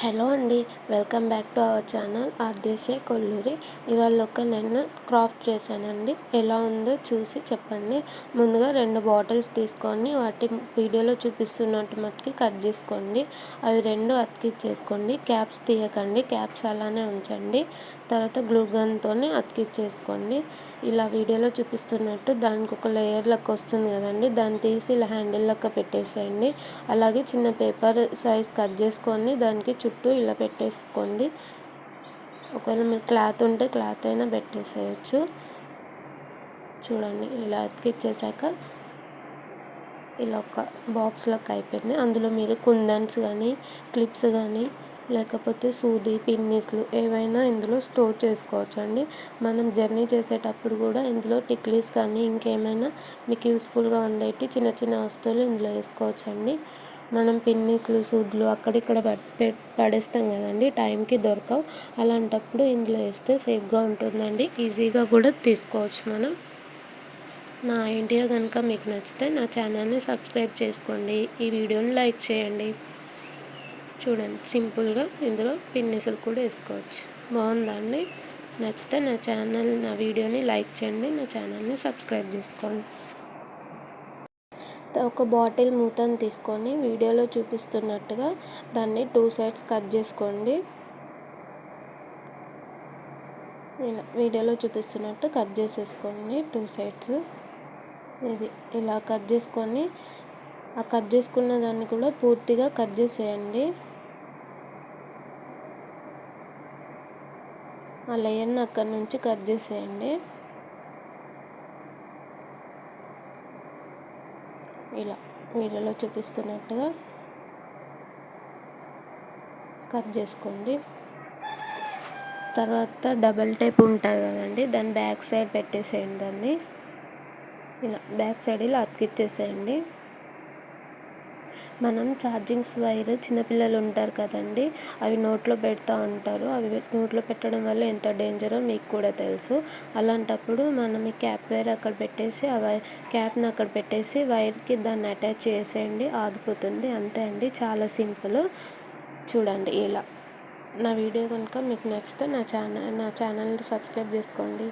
Hello అండి welcome back to our channel ఆర్దేశే Kolluri. ఇవాళ ఒక నేను క్రాఫ్ట్ చేశానండి. ఎలా ఉందో చూసి చెప్పండి. ముందుగా రెండు బాటిల్స్ తీసుకొని వాటి వీడియోలో చూపిస్తున్నట్టు మట్టుకి కట్ చేసుకోండి. అవి రెండు అతికిచ్చేసుకోండి. క్యాప్స్ తీయకండి. క్యాప్స్ అలానే ఉంచండి. తర్వాత గ్లూగన్తో అతికిచ్చేసుకోండి. ఇలా వీడియోలో చూపిస్తున్నట్టు దానికి ఒక లేయర్ లెక్క వస్తుంది కదండి. దాన్ని తీసి ఇలా హ్యాండిల్ లెక్క పెట్టేసేయండి. అలాగే చిన్న పేపర్ సైజ్ కట్ చేసుకొని దానికి చుట్టూ ఇలా పెట్టేసుకోండి. ఒకవేళ మీకు క్లాత్ ఉంటే క్లాత్ అయినా పెట్టేసేయచ్చు. చూడండి ఇలా అతికిచ్చేసాక ఇలా ఒక బాక్స్ లెక్క అయిపోయింది. అందులో మీరు కుందన్స్ కానీ క్లిప్స్ కానీ లేకపోతే సూది పిన్నీస్లు ఏవైనా ఇందులో స్టోర్ చేసుకోవచ్చు అండి మనం జర్నీ చేసేటప్పుడు కూడా ఇందులో టిక్లీస్ కానీ ఇంకేమైనా మీకు యూస్ఫుల్గా ఉండేవి చిన్న చిన్న వస్తువులు ఇందులో వేసుకోవచ్చు అండి మనం పిన్నీస్లు సూదులు అక్కడిక్కడ పడేస్తాం కదండి టైంకి దొరకవు. అలాంటప్పుడు ఇందులో వేస్తే సేఫ్గా ఉంటుందండి. ఈజీగా కూడా తీసుకోవచ్చు మనం. నా ఐడియా కనుక మీకు నచ్చితే నా ఛానల్ని సబ్స్క్రైబ్ చేసుకోండి. ఈ వీడియోని లైక్ చేయండి. చూడండి సింపుల్గా ఇందులో పిన్నిసులు కూడా వేసుకోవచ్చు. బాగుందండి నచ్చితే నా ఛానల్ నా వీడియోని లైక్ చేయండి నా ఛానల్ని సబ్స్క్రైబ్ చేసుకోండి. ఒక బాటిల్ మూతను తీసుకొని వీడియోలో చూపిస్తున్నట్టుగా దాన్ని టూ సైడ్స్ కట్ చేసుకోండి. ఇలా వీడియోలో చూపిస్తున్నట్టు కట్ చేసేసుకోండి టూ సైడ్స్. ఇది ఇలా కట్ చేసుకొని ఆ కట్ చేసుకున్న దాన్ని కూడా పూర్తిగా కట్ చేసేయండి. ఆ లేయర్ని అక్కడి నుంచి కట్ చేసేయండి. ఇలా వీడియోలో చూపిస్తున్నట్టుగా కట్ చేసుకోండి. తర్వాత డబల్ టైప్ ఉంటుంది కదండి దాన్ని బ్యాక్ సైడ్ పెట్టేసేయండి దాన్ని. ఇలా బ్యాక్ సైడ్ ఇలా అతికిచ్చేసేయండి. మనం ఛార్జింగ్స్ వైర్ చిన్నపిల్లలు ఉంటారు కదండి అవి నోట్లో పెడతా ఉంటారు. అవి నోట్లో పెట్టడం వల్ల ఎంత డేంజరో మీకు కూడా తెలుసు. అలాంటప్పుడు మనం ఈ క్యాప్ వైర్ అక్కడ పెట్టేసి ఆ వై క్యాప్ని అక్కడ పెట్టేసి వైర్కి దాన్ని అటాచ్ చేసేయండి ఆగిపోతుంది. అంతే అండి. చాలా సింపుల్ చూడండి ఇలా. నా వీడియో కనుక మీకు నచ్చితే నా ఛానల్ నా ఛానల్ని సబ్స్క్రైబ్ చేసుకోండి.